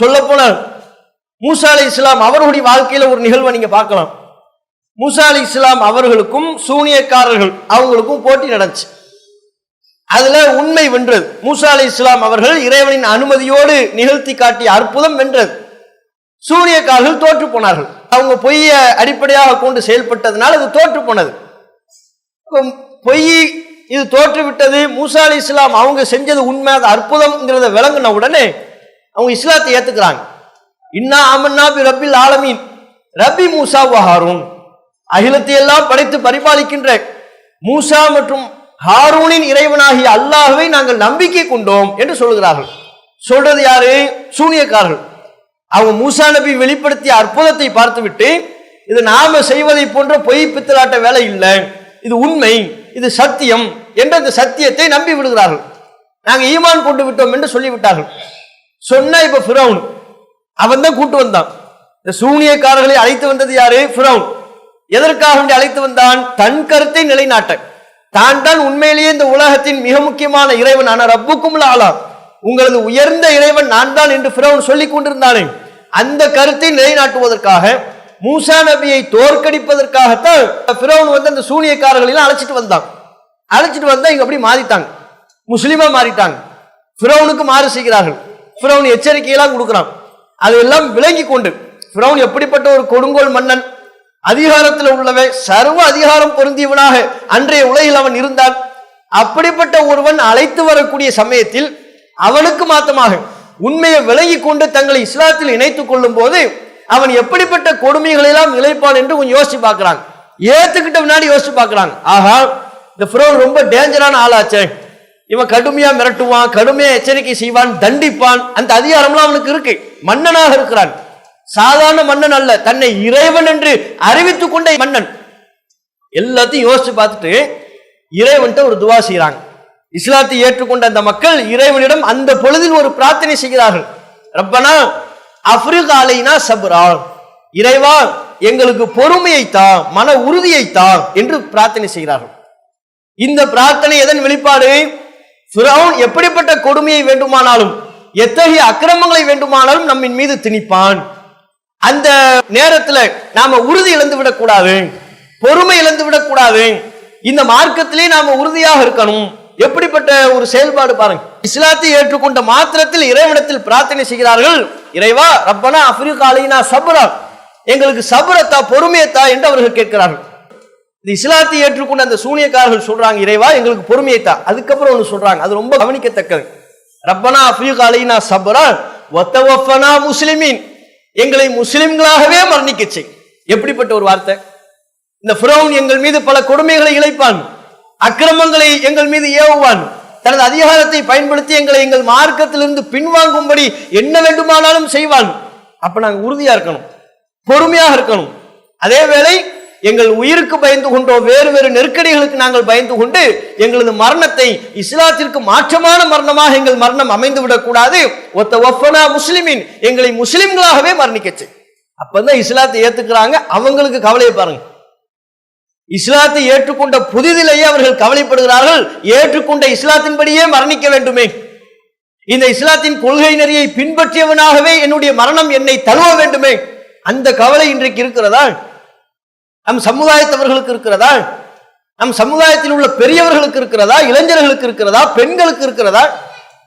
சொல்ல போனால் மூசா அலி இஸ்லாம் அவர்களுடைய வாழ்க்கையில ஒரு நிகழ்வை நீங்க பார்க்கலாம். மூசா அலி இஸ்லாம் அவர்களுக்கும் சூனியக்காரர்கள் அவங்களுக்கும் போட்டி நடந்துச்சு. அதுல உண்மை வென்றது. மூசா அலி இஸ்லாம் அவர்கள் இறைவனின் அனுமதியோடு நிகழ்த்தி காட்டிய அற்புதம் வென்றது. சூனியக்காரர்கள் தோற்று போனார்கள். அவங்க பொய்ய அடிப்படையாக கொண்டு செயல்பட்டதுனால அது தோற்று போனது. பொய் இது தோற்று விட்டது மூசா அலி இஸ்லாம் அவங்க செஞ்சது உண்மை அது அற்புதம்ங்கிறத விளங்கின உடனே அவங்க இஸ்லாத்தை ஏத்துக்கிறாங்க. இன்னா அமன்னா பி ரப்பில் ஆலமீன். ரபி மூசா ஹாரூன். அகிலத்தை எல்லாம் படைத்து பரிபாலிக்கின்ற மூசா மற்றும் ஹாரூனின் இறைவனாகிய அல்லாஹுவை நாங்கள் நம்பிக்கை கொண்டோம் என்று சொல்கிறார்கள் சொல்றது யாரு? சூனியக்காரர்கள். அவங்க மூசா நபி வெளிப்படுத்திய அற்புதத்தை பார்த்துவிட்டு இது நாம செய்வதை போன்ற பொய் பித்தலாட்ட வேலை இல்லை. இது உண்மை. இது சத்தியம் என்ற அந்த சத்தியத்தை நம்பி விடுகிறார்கள். நாங்கள் ஈமான் கொண்டு விட்டோம் என்று சொல்லிவிட்டார்கள். சொன்ன இப்ப ஃபிரௌன். அவன் தான் கூட்டு வந்தான். இந்த சூனியக்காரர்களை அழைத்து வந்தது யாரு? ஃபிரௌன். எதற்காக அழைத்து வந்தான்? தன் கருத்தை நிலைநாட்ட. தான் தான் உண்மையிலேயே இந்த உலகத்தின் மிக முக்கியமான இறைவன். ஆன ரப்புக்கும் ஆளா உங்களது உயர்ந்த இறைவன் நான் தான் என்று ஃபிரௌன் சொல்லிக் கொண்டிருந்தானே. அந்த கருத்தை நிலைநாட்டுவதற்காக மூசா நபியை தோற்கடிப்பதற்காகத்தான் ஃபிரௌன் வந்து அந்த சூனியக்காரர்களை அழைச்சிட்டு வந்தான். அழைச்சிட்டு வந்தா இங்க அப்படி மாறிட்டாங்க. முஸ்லீமா மாறிட்டாங்க. ஃபிரௌனுக்கு மாறு செய்கிறார்கள். ஃபிரௌன் எச்சரிக்கையெல்லாம் கொடுக்குறான். அதையெல்லாம் விளங்கி கொண்டு ஃபிரௌன் எப்படிப்பட்ட ஒரு கொடுங்கோல் மன்னன்? அதிகாரத்தில் உள்ளவன் சர்வ அதிகாரம் பொருந்தியவனாக அன்றைய உலகில் அவன் இருந்தான். அப்படிப்பட்ட ஒருவன் அழைத்து வரக்கூடிய சமயத்தில் அவனுக்கு மாத்தமாக உண்மையை விலகி கொண்டு தங்களை இஸ்லாத்தில் இணைத்துக் கொள்ளும் போது அவன் எப்படிப்பட்ட கொடுமைகளை எல்லாம் இழைப்பான் என்று கொஞ்சம் யோசிச்சு பார்க்கறாங்க ஏத்துக்கிட்ட முன்னாடி யோசிச்சு பார்க்கறாங்க ஆஹா இந்த ஃபிரோன் ரொம்ப டேஞ்சரான ஆளாச்சே. இவன் கடுமையா மிரட்டுவான் கடுமையா எச்சரிக்கை செய்வான் தண்டிப்பான். அந்த அதிகாரம்லாம் அவனுக்கு இருக்கு. மன்னனாக இருக்கிறான். சாதாரண மன்னன் அல்ல. தன்னை இறைவன் என்று அறிவித்துக் கொண்ட மன்னன். எல்லாத்தையும் யோசிச்சு பார்த்துட்டு இறைவன்கிட்ட ஒரு துவா செய்கிறாங்க இஸ்லாத்தை ஏற்றுக்கொண்ட அந்த மக்கள் இறைவனிடம் அந்த பொழுதில் ஒரு பிரார்த்தனை செய்கிறார்கள். ரப்பனா அப்ரிகாலைனா அலைனா இறைவா எங்களுக்கு பொறுமையை தா மன உறுதியை தா என்று பிரார்த்தனை செய்கிறார்கள். இந்த பிரார்த்தனை எதன் வெளிப்பாடு? ஃபிரௌன் எப்படிப்பட்ட கொடுமையை வேண்டுமானாலும் எத்தகைய அக்கிரமங்களை வேண்டுமானாலும் நம்மின் மீது திணிப்பான். அந்த நேரத்துல நாம உறுதி இழந்து விடக்கூடாது பொறுமை இழந்து விடக்கூடாது இந்த மார்க்கத்திலே நாம உறுதியாக இருக்கணும். எப்படிப்பட்ட ஒரு செயல்பாடு பாருங்க. இஸ்லாத்தை ஏற்றுக்கொண்ட மாத்திரத்தில் இறைவனத்தில் பிரார்த்தனை செய்கிறார்கள். இறைவா ரப்பனா அப்ரிகா அலைனா சபரா. எங்களுக்கு சபரத்தா பொறுமையத்தா என்று அவர்கள் கேட்கிறார்கள். இந்த இஸ்லாத்தை ஏற்றுக்கொண்ட அந்த சூனியக்காரர்கள் சொல்றாங்க இறைவா எங்களுக்கு பொறுமையத்தா அதுக்கப்புறம் ஒன்று சொல்றாங்க அது ரொம்ப கவனிக்கத்தக்கது. ரப்பனா அப்ரிகா அலைனா சபரா ஒத்தவஃபனா முஸ்லிமீன். எங்களை முஸ்லிம்களாகவே மரணிக்க செய். எப்படிப்பட்ட ஒரு வார்த்தை? இந்த ஃபிரௌன் எங்கள் மீது பல கொடுமைகளை இழைப்பான். அக்கிரமங்களை எங்கள் மீது ஏவுவான். தனது அதிகாரத்தை பயன்படுத்தி எங்களை எங்கள் மார்க்கத்திலிருந்து பின்வாங்கும்படி என்ன வேண்டுமானாலும் செய்வான். அப்ப நாங்கள் உறுதியா இருக்கணும் பொறுமையாக இருக்கணும். அதே வேளை எங்கள் உயிருக்கு பயந்து கொண்டோ வேறு வேறு நெருக்கடிகளுக்கு நாங்கள் பயந்து கொண்டு எங்களது மரணத்தை இஸ்லாத்திற்கு மாற்றமான மரணமாக எங்கள் மரணம் அமைந்து விடக்கூடாது. ஒத்த ஒஃபனா முஸ்லிமின் எங்களை முஸ்லிம்களாகவே மரணிக்கச்சு. அப்பதான் இஸ்லாத்தை ஏத்துக்கிறாங்க. அவங்களுக்கு கவலையை பாருங்க. இஸ்லாத்தை ஏற்றுக்கொண்ட புதிதிலேயே அவர்கள் கவலைப்படுகிறார்கள். ஏற்றுக்கொண்ட இஸ்லாத்தின்படியே மரணிக்க வேண்டுமே. இந்த இஸ்லாத்தின் கொள்கை நெறியை பின்பற்றியவனாகவே என்னுடைய மரணம் என்னை தழுவ வேண்டுமே. அந்த கவலை இன்றைக்கு இருக்கிறதா நம் சமுதாயத்தவர்களுக்கு இருக்கிறதா? நம் சமுதாயத்தில் உள்ள பெரியவர்களுக்கு இருக்கிறதா? இளைஞர்களுக்கு இருக்கிறதா? பெண்களுக்கு இருக்கிறதா?